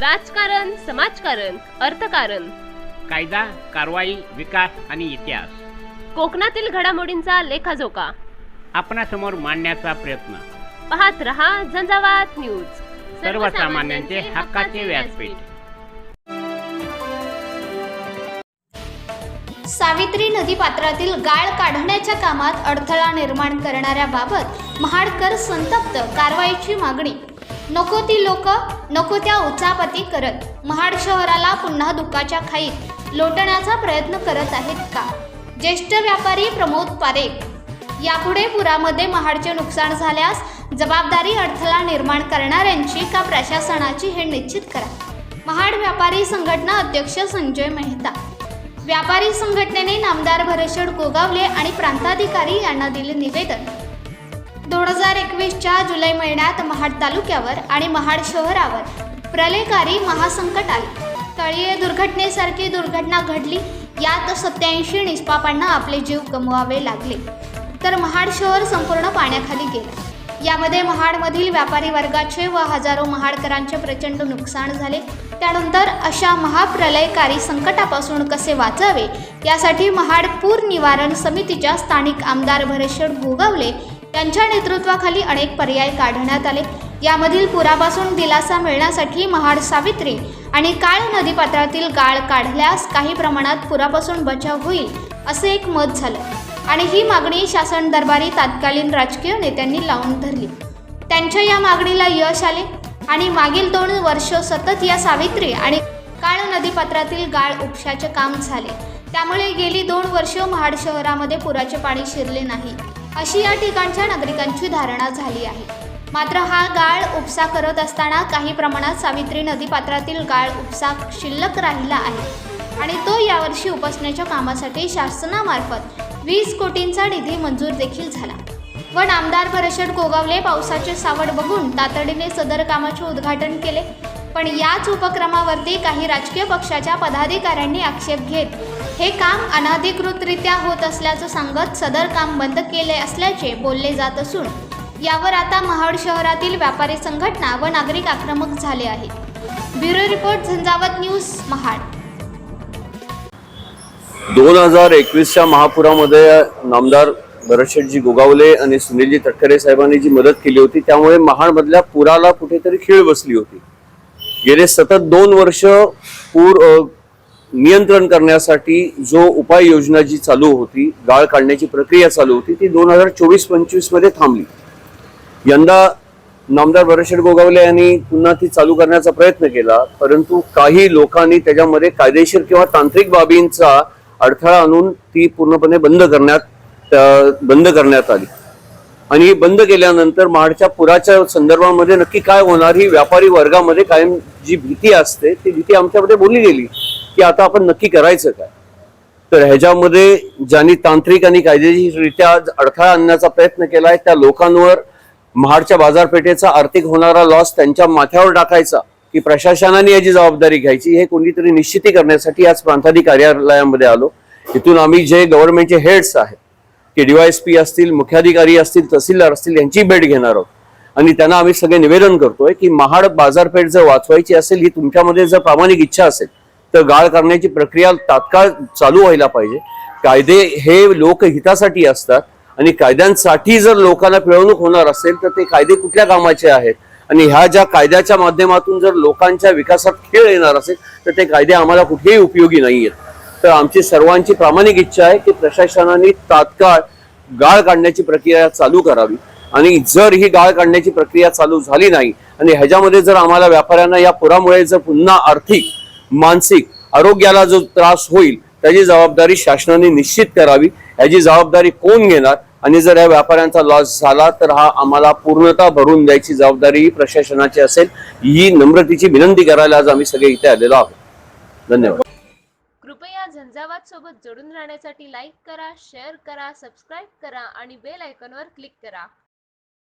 राजकारण समाजकारण अर्थकारण. कायदा कारवाई विकास आणि इतिहास. कोकणातील घडामोडींचा लेखाजोखा. आपणासमोर मांडण्याचा प्रयत्न. पाहत रहा झंझावात न्यूज. सर्वसामान्यांचे हक्काचे व्यासपीठ. सावित्री नदीपात्रातील गाळ काढण्याच्या कामात अडथळा निर्माण करणाऱ्याबाबत महाडकर संतप्त कारवाईची मागणी. नको ती लोक नको त्या उचापती करत. महाड शहराला पुन्हा दुःखाच्या खाईत. लोटण्याचा प्रयत्न करत आहेत का? ज्येष्ठ व्यापारी प्रमोद पारेख यापुढे पुरामध्ये महाडचे नुकसान झाल्यास जबाबदारी अडथळा निर्माण करणाऱ्यांची का प्रशासनाची हे निश्चित करा. महाड व्यापारी संघटना अध्यक्ष संजय मेहता. व्यापारी संघटनेने नामदार भरशड गोगावले आणि प्रांताधिकारी यांना दिले निवेदन. दोन हजार एकवीसच्या जुलै महिन्यात महाड तालुक्यावर आणि महाड शहरावर प्रलयकारी महासंकट आले. तळीये दुर्घटनेसारखी दुर्घटना घडली. यात सत्याऐंशी निष्पापांना आपले जीव गमवावे लागले. तर महाड शहर संपूर्ण पाण्याखाली गेले. यामध्ये महाडमधील व्यापारी वर्गाचे व हजारो महाडकरांचे प्रचंड नुकसान झाले. त्यानंतर अशा महाप्रलयकारी संकटापासून कसे वाचावे? यासाठी महाड पूर निवारण समितीच्या स्थानिक आमदार भरेश्वर गोगावले त्यांच्या नेतृत्वाखाली अनेक पर्याय काढण्यात आले. यामधील पुरापासून दिलासा मिळण्यासाठी महाड सावित्री आणि काळ नदीपात्रातील गाळ काढल्यास काही प्रमाणात पुरापासून बचाव होईल असे एक मत झालं. आणि ही मागणी शासन दरबारी तात्कालीन राजकीय नेत्यांनी लावून धरली. त्यांच्या या मागणीला यश आले आणि मागील दोन वर्ष सतत या सावित्री आणि काळ नदीपात्रातील गाळ उपशाचे काम झाले. त्यामुळे गेली दोन वर्ष महाड शहरामध्ये पुराचे पाणी शिरले नाही. अशी या ठिकाणच्या नागरिकांची धारणा झाली आहे. मात्र हा गाळ उपसा करत असताना काही प्रमाणात सावित्री नदीपात्रातील गाळ उपसा शिल्लक राहिला आहे आणि तो यावर्षी उपसण्याच्या कामासाठी शासनामार्फत वीस कोटींचा निधी मंजूर देखील झाला. पण आमदार भरशड गोगावले पावसाचे सावड बघून तातडीने सदर कामाचे उद्घाटन केले. पण याच उपक्रमावरती काही राजकीय पक्षाच्या पदाधिकाऱ्यांनी आक्षेप घेत हे काम अनाधिकृतरित्या होत असल्याचं सांगत सदर काम बंद केले असल्याचे बोलले जात असून यावर आता महाड शहरातील व्यापारी संघटना व नागरिक आक्रमक झाले आहेत. Bureau report Jhanjhavat news Mahad. दोन हजार एकवीसच्या महापुरामध्ये नामदार भरतशेठजी गोगावले आणि सुनीलजी तटकरे साहेबांनी जी मदत केली होती त्यामुळे महाडमधल्या पुराला कुठेतरी खीळ बसली होती. गेले सतत दोन वर्ष पूर नियंत्रण करण्यासाठी जो उपाययोजना जी चालू होती गाळ काढण्याची प्रक्रिया चालू होती ती दोन हजार चोवीस पंचवीसमध्ये थांबली. यंदा नामदार भरतशेठ गोगावले यांनी पुन्हा ती चालू करण्याचा प्रयत्न केला परंतु काही लोकांनी त्याच्यामध्ये कायदेशीर किंवा तांत्रिक बाबींचा अडथळा आणून ती पूर्णपणे बंद करण्यात बंद करण्यात आली. आणि बंद केल्यानंतर महाडच्या पुराच्या संदर्भामध्ये नक्की काय होणार ही व्यापारी वर्गामध्ये कायम जी भीती असते ती भीती आमच्यामध्ये बोलली गेली. की आता आपण नक्की करायचं काय? तर ह्याच्यामध्ये ज्यांनी तांत्रिक आणि कायदेशीररित्या अडथळा आणण्याचा प्रयत्न केलाय त्या लोकांवर महाडच्या बाजारपेठेचा आर्थिक होणारा लॉस त्यांच्या माथ्यावर टाकायचा की प्रशासनाने याची जबाबदारी घ्यायची हे कोणीतरी निश्चिती करण्यासाठी आज प्रांताधिक कार्यालयामध्ये आलो. इथून आम्ही जे गव्हर्नमेंटचे हेड्स आहेत की डीवायएसपी असतील मुख्याधिकारी असतील तहसीलदार असतील यांची भेट घेणार आहोत. आणि त्यांना आम्ही सगळे निवेदन करतोय की महाड बाजारपेठ जर वाचवायची असेल ही तुमच्यामध्ये जर प्रामाणिक इच्छा असेल तर गाळ करण्याची प्रक्रिया तात्काळ चालू व्हायला पाहिजे. कायदे हे लोकहितासाठी असतात आणि कायद्यांसाठी जर लोकांना पिळवणूक होणार असेल तर ते कायदे कुठल्या कामाचे आहेत? आणि ह्या ज्या कायद्याच्या माध्यमातून जर लोकांच्या विकासात खेळ येणार असेल तर ते कायदे आम्हाला कुठेही उपयोगी नाही आहेत तर आमची सर्वांची प्रामाणिक इच्छा आहे की प्रशासनाने तात्काळ गाळ काढण्याची प्रक्रिया चालू करावी. आणि जर ही गाळ काढण्याची प्रक्रिया चालू झाली नाही आणि ह्याच्यामध्ये जर आम्हाला व्यापाऱ्यांना या पुरामुळे जर पुन्हा आर्थिक मानसिक आरोग्याला जो त्रास होईल त्याची जबाबदारी शासनाने निश्चित करावी. याची जबाबदारी कोण घेणार? आणि जर या व्यापाऱ्यांचा लॉस झाला तर हा आम्हाला पूर्णतः भरून द्यायची जबाबदारी ही प्रशासनाची असेल. ही नम्रतेची विनंती करायला आज आम्ही सगळे इथे आलेलो आहोत. धन्यवाद. कृपया झंझावात सोबत जोडून राहण्यासाठी लाईक करा शेअर करा सबस्क्राईब करा आणि बेल आयकॉनवर क्लिक करा.